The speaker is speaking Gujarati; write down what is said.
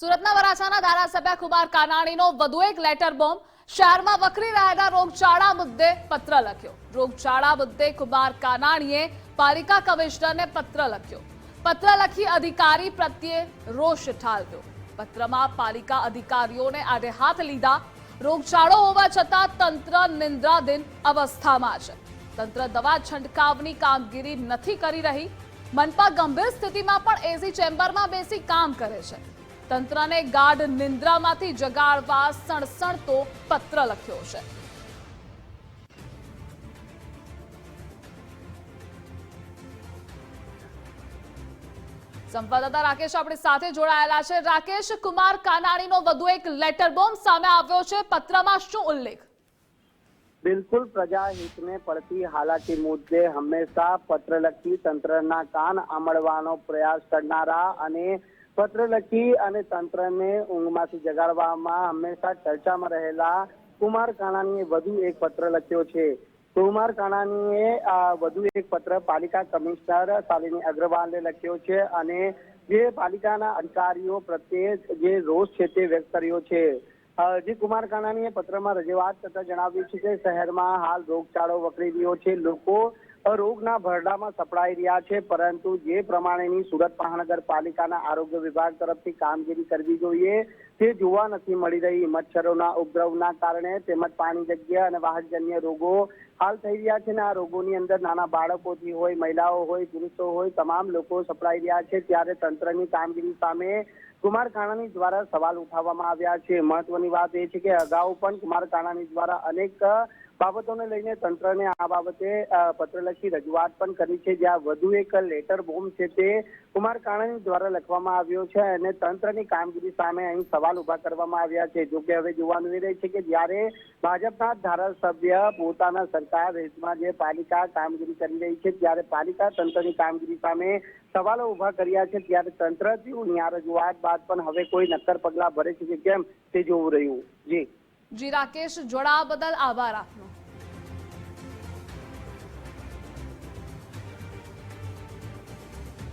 સુરતના વરાછાના ધારાસભ્ય કુમાર કાનાણીનો વધુ એક લેટર બોમ્બ. શહેરમાં વકરી રહેલા રોગચાળા મુદ્દે પત્ર લખ્યો. રોગચાળા મુદ્દે કુમાર કાનાણીએ પાલિકા કમિશનરને પત્ર લખ્યો. પત્ર લખી અધિકારી પ્રત્યે રોષ ઠાલવ્યો. પત્રમાં પાલિકા અધિકારીઓને આડે હાથ લીધા. રોગચાળો હોવા છતાં તંત્ર નિંદ્રાધીન અવસ્થામાં છે. તંત્ર દવા છંટકાવની કામગીરી નથી કરી રહી. મનપા ગંભીર સ્થિતિમાં પણ એસી ચેમ્બરમાં બેસી કામ કરે છે. તંત્રને ગાઢ નિંદ્રામાંથી જગાડવા સણસણતો પત્ર લખ્યો છે. સંવાદદાતા રાકેશ આપણી સાથે જોડાયેલા છે. રાકેશ કુમાર કાનાણીનો વધુ એક લેટર બોમ્બ સામે આવ્યો છે. પત્રમાં શું ઉલ્લેખ? બિલકુલ પ્રજા હિતને પડતી હાલાકી મુદ્દે હંમેશા પત્ર લખી તંત્રના કાન આમળવાનો પ્રયાસ કરનારા અને પત્ર લખી અને તંત્રને ઊંઘમાંથી જગાડવામાં હંમેશા ચર્ચામાં રહેલા કુમાર કાનાણીએ વધુ એક પત્ર લખ્યો છે. કુમાર કાનાણીએ વધુ એક પત્ર પાલિકા કમિશનર શાલિની અગ્રવાલને લખ્યો છે અને જે પાલિકાના અધિકારીઓ પ્રત્યે જે રોષ છે તે વ્યક્ત કર્યો છે. જે કુમાર કાનાણીએ પત્રમાં રજૂઆત કરતા જણાવ્યું છે કે શહેરમાં હાલ રોગચાળો વકરી રહ્યો છે. લોકો રોગના ભરડામાં સપડાઈ રહ્યા છે, પરંતુ જે પ્રમાણેની સુરત મહાનગરપાલિકાના આરોગ્ય વિભાગ તરફથી કામગીરી કરવી જોઈએ, તે જોવા નથી મળી રહી. મચ્છરોના ઉપદ્રવના કારણે તેમજ પાણી જગ્યા અને વાહકજન્ય રોગો હાલ થઈ રહ્યા છે ને આ રોગોની અંદર નાના બાળકોથી હોય, મહિલાઓ હોય, પુરુષો હોય, તમામ લોકો સપડાઈ રહ્યા છે, ત્યારે તંત્રની કામગીરી સામે કુમાર કાનાણી દ્વારા સવાલ ઉઠાવવામાં આવ્યા છે. મહત્વની વાત એ છે કે અગાઉ પણ કુમાર કાનાણી દ્વારા અનેક બાબતોને લઈને તંત્રને આ બાબતે અ, પત્ર લખી રજૂઆત પણ કરી છે. જ્યાં વધુ એક લેટર બોમ્બ છે તે કુમાર કાણાની દ્વારા લખવામાં આવ્યો છે અને તંત્રની કામગીરી સામે અહીં સવાલ ઊભા કરવામાં આવ્યા છે. જો કે હવે જોવાનું એ રહે છે કે જ્યારે ભાજપના ધારાસભ્ય પોતાના સરકાર હિતમાં જે પાલિકા કામગીરી કરી રહી છે ત્યારે પાલિકા તંત્રની કામગીરી સામે સવાલો ઊભા કર્યા છે. ત્યારે તંત્રથી આ રજૂઆત બાદ પણ હવે કોઈ નક્કર પગલાં ભરે છે કે કેમ તે જોવું રહ્યું. જી. જી રાકેશ જોડાવા બદલ આભાર આપનો.